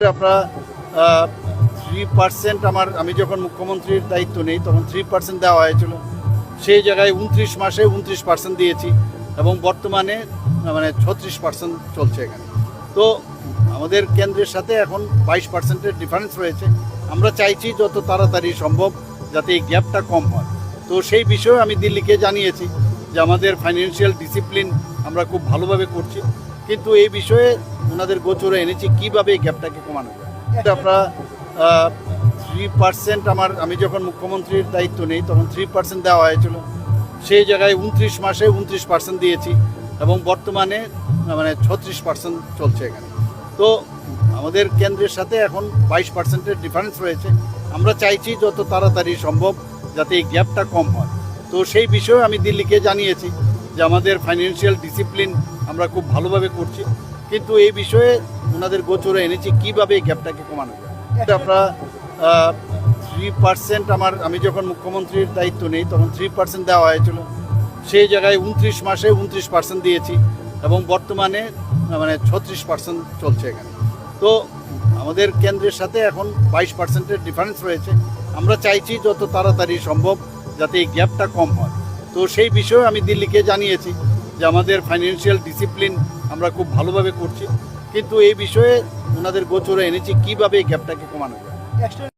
আপনারা three percent আমার, আমি যখন মুখ্যমন্ত্রীর দায়িত্ব নেই, তখন থ্রি পার্সেন্ট দেওয়া হয়েছিল। সেই জায়গায় উনত্রিশ মাসে উনত্রিশ পার্সেন্ট দিয়েছি এবং বর্তমানে মানে ছত্রিশ পার্সেন্ট চলছে এখানে। তো আমাদের কেন্দ্রের সাথে এখন বাইশ পার্সেন্টের ডিফারেন্স রয়েছে। আমরা চাইছি যত তাড়াতাড়ি সম্ভব যাতে এই গ্যাপটা কম হয়। তো সেই বিষয়ে আমি দিল্লিকে জানিয়েছি। যে আমাদের ফাইন্যান্সিয়াল ডিসিপ্লিন আমরা খুব ভালোভাবে করছি। কিন্তু এই বিষয়ে ওনাদের গোচরে এনেছি, কীভাবে এই গ্যাপটাকে কমানো যায়? আপনারা থ্রি পার্সেন্ট আমার, আমি যখন মুখ্যমন্ত্রীর দায়িত্ব নেই, তখন থ্রি পার্সেন্ট দেওয়া হয়েছিল। সেই জায়গায় উনত্রিশ মাসে উনত্রিশ পার্সেন্ট দিয়েছি এবং বর্তমানে মানে ছত্রিশ পার্সেন্ট চলছে এখানে। তো আমাদের কেন্দ্রের সাথে এখন বাইশ পার্সেন্টের ডিফারেন্স রয়েছে। আমরা চাইছি যত তাড়াতাড়ি সম্ভব যাতে এই গ্যাপটা কম হয়। তো সেই বিষয়ে আমি দিল্লিকে জানিয়েছি যে আমাদের ফাইন্যান্সিয়াল ডিসিপ্লিন আমরা খুব ভালোভাবে করছি। কিন্তু এই বিষয়ে ওনাদের গোচরে এনেছি কীভাবে এই গ্যাপটাকে কমানো যায়। এটা আপনারা থ্রি পার্সেন্ট আমার, আমি যখন মুখ্যমন্ত্রীর দায়িত্ব নেই, তখন থ্রি পার্সেন্ট দেওয়া হয়েছিল। সেই জায়গায় উনত্রিশ মাসে উনত্রিশ পার্সেন্ট দিয়েছি এবং বর্তমানে মানে ছত্রিশ পার্সেন্ট চলছে এখানে। তো আমাদের কেন্দ্রের সাথে এখন বাইশ পার্সেন্টের ডিফারেন্স রয়েছে। আমরা চাইছি যত তাড়াতাড়ি সম্ভব যাতে এই গ্যাপটা কম হয়। তো সেই বিষয়ে আমি দিল্লিকে জানিয়েছি যে আমাদের ফাইন্যান্সিয়াল ডিসিপ্লিন আমরা খুব ভালোভাবে করছি। কিন্তু এই বিষয়ে ওনাদের গোচরে এনেছি কীভাবে এই গ্যাপটাকে কমানো যায়।